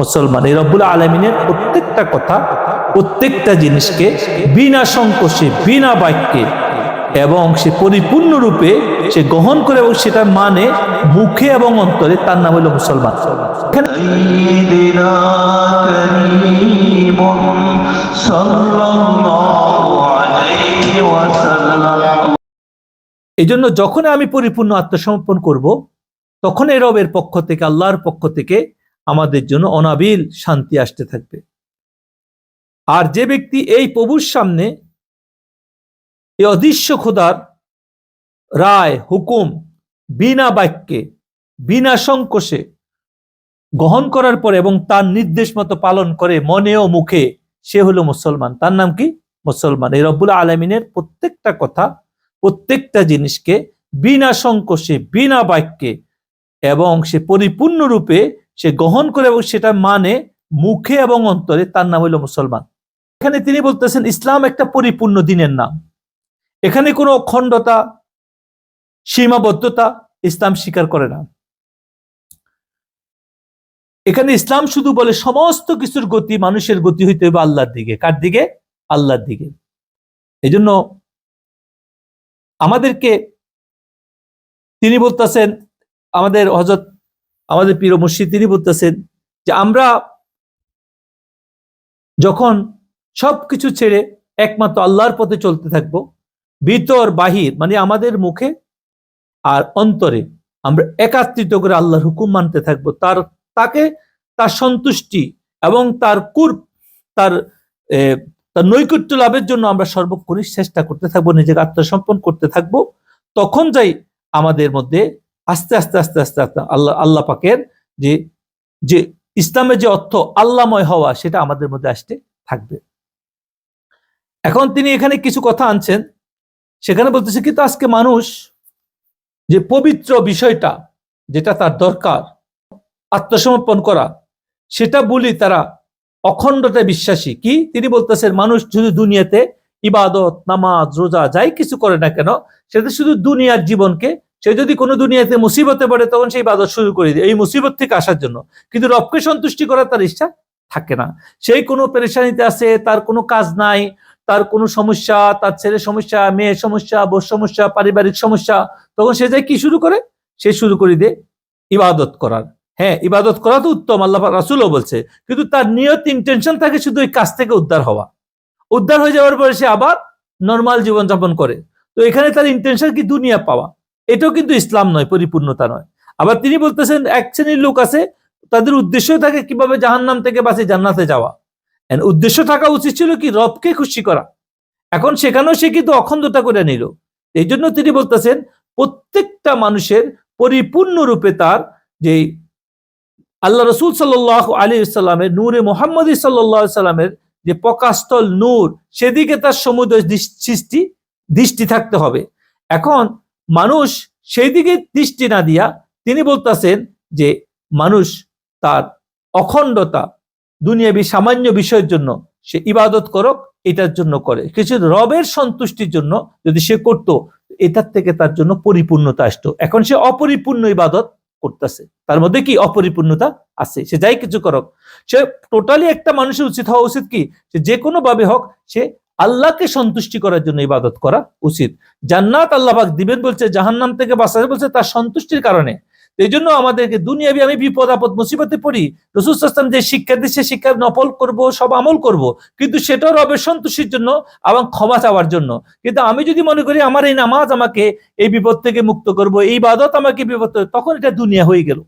মুসলমান এই রব্বুল আলমিনের প্রত্যেকটা কথা, প্রত্যেকটা জিনিসকে বিনা সংকোচে, বিনা বাক্যে এবং সে পরিপূর্ণরূপে সে গ্রহণ করে এবং সেটা মানে মুখে এবং অন্তরে তার নাম হলো মুসলমান। এই জন্য যখন আমি পরিপূর্ণ আত্মসমর্পণ করব তখন এ রবের পক্ষ থেকে, আল্লাহর পক্ষ থেকে আমাদের জন্য অনাবিল শান্তি আসতে থাকবে। আর যে ব্যক্তি এই প্রভুর সামনে এই অদৃশ্য খোদার রায়, হুকুম, বিনা বাক্যে, বিনা সংকোষে গ্রহণ করার পরে এবং তার নির্দেশ মতো পালন করে মনে ও মুখে, সে হলো মুসলমান। তার নাম কি? মুসলমান। এই রব্বুল আলমিনের প্রত্যেকটা কথা, প্রত্যেকটা জিনিসকে বিনা সংকোষে বিনা বাক্যে এবং সে পরিপূর্ণরূপে সে গ্রহণ করে এবং সেটা মানে মুখে এবং অন্তরে তার নাম হইল মুসলমান। এখানে তিনি বলতেছেন, ইসলাম একটা পরিপূর্ণ দিনের নাম। এখানে কোনো অখণ্ডতা, সীমাবদ্ধতা ইসলাম স্বীকার করে না। এখানে ইসলাম শুধু বলে সমস্ত কিছুর গতি মানুষের গতি হইতে হবে আল্লাহর দিকে। কার দিকে? আল্লাহর দিকে। এই জন্য আমাদেরকে তিনি বলতেছেন, আমাদের হজরত আমাদের পীর মুর্শিদ তিনি বলতেছেন যে আমরা যখন সবকিছু ছেড়ে একমাত্র আল্লাহর পথে চলতে থাকব, ভিতর, বাহির মানে আমাদের মুখে আর অন্তরে আমরা একাত্রিত করে আল্লাহর হুকুম মানতে থাকব। তার, তাকে তার সন্তুষ্টি এবং তার কুর তার তার নৈকট্য লাভের জন্য আমরা সর্বক্ষণই চেষ্টা করতে থাকব, নিজেকে আত্মসম্পন করতে থাকব। তখন যাই আমাদের মধ্যে আস্তে আস্তে আস্তে আস্তে আস্তে আল্লাহ আল্লাহ পাকের যে যে ইসলামের যে অর্থ আল্লাময় হওয়া, সেটা আমাদের মধ্যে আসতে থাকবে। এখন তিনি এখানে কিছু কথা আনছেন। সেখানে বলতেছে কিন্তু আজকে মানুষ যে পবিত্র বিষয়টা, যেটা তার দরকার, আত্মসমর্পণ করা, সেটা বলি তারা অখণ্ডতায় বিশ্বাসী। কি? তিনি বলতেছেন, মানুষ শুধু দুনিয়াতে ইবাদত, নামাজ, রোজা, যাই কিছু করে না কেন, সেটা শুধু দুনিয়ার জীবনকে সে যদি কোনো দুনিয়াতে মুসিবতে পড়ে, তখন সেই ইবাদত শুরু করে দিয়ে এই মুসিবত থেকে আসার জন্য। কিন্তু রবকে সন্তুষ্টি করার তার ইচ্ছা থাকে না। সেই কোনো পেরেশানিতে আছে, তার কোনো কাজ নাই, তার কোনো সমস্যা, তার ছেলের সমস্যা মেয়ের সমস্যা বোর সমস্যা, পারিবারিক সমস্যা, তখন সে যায় কি শুরু করে? সে শুরু করে দিয়ে ইবাদত করার। হ্যাঁ ইবাদত করা তো উত্তম, আল্লাহ রাসুলও বলছে। কিন্তু তার নিয়ত ইন্টেনশন থাকে শুধু ওই কাজ থেকে উদ্ধার হওয়া। উদ্ধার হয়ে যাওয়ার পরে সে আবার নর্মাল জীবনযাপন করে। তো এখানে তার ইন্টেনশন কি দুনিয়া পাওয়া? এটাও কিন্তু ইসলাম নয়, পরিপূর্ণতা নয়। আবার তিনি বলতেছেন, এক শ্রেণির লোক আছে, তাদের উদ্দেশ্য থাকে কীভাবে জাহান্নাম থেকে বাঁচে জান্নাতে যাওয়া। উদ্দেশ্য থাকা উচিত ছিল কি, রবকে খুশি করা। এখন সেখানেও সে কিন্তু অখণ্ডতা করে নিল। এই জন্য তিনি বলতেছেন, প্রত্যেকটা মানুষের পরিপূর্ণরূপে তার যে আল্লাহ রসুল সাল্লাহ আলী সাল্লামের, নূরে মোহাম্মদ সাল্লাহ সাল্লামের যে প্রকাশস্থল নূর, সেদিকে তার সমুদ্র সৃষ্টি, দৃষ্টি থাকতে হবে। এখন মানুষ সেই দিকে দৃষ্টি না দিয়া তিনি বলতেছেন যে মানুষ তার অখণ্ডতা দুনিয়াবি সামান্য বিষয়ের জন্য সে ইবাদত করক, এটার জন্য করে। কিছু রবের সন্তুষ্টির জন্য যদি সে করত, এটার থেকে তার জন্য পরিপূর্ণতা আসতো। এখন সে অপরিপূর্ণ ইবাদত করতেছে। তার মধ্যে কি অপরিপূর্ণতা আছে? সে যাই কিছু করক। সে টোটালি একটা মানুষের উচিত হওয়া উচিত কি? সে যে কোনো ভাবে হোক, সে আল্লাহকে সন্তুষ্টি করার জন্য ইবাদত করা উচিত। জান্নাত আল্লাহবাক দিবেন বলছে, জাহান্নাম থেকে বাঁচাতে বলছে তার সন্তুষ্টির কারণে। এই জন্য আমাদেরকে দুনিয়াবি আমি বিপদ আপদ মুসিবতে পড়ি, রসুল সাস্তাম যে শিক্ষা দিচ্ছে শিক্ষার নফল করব, সব আমল করব, কিন্তু সেটাও রবের সন্তুষ্টির জন্য এবং ক্ষমা চাওয়ার জন্য। কিন্তু আমি যদি মনে করি আমার এই নামাজ আমাকে এই বিপদ থেকে মুক্ত করব, এই বাদত আমাকে বিপদ তখন এটা দুনিয়া হয়ে গেল।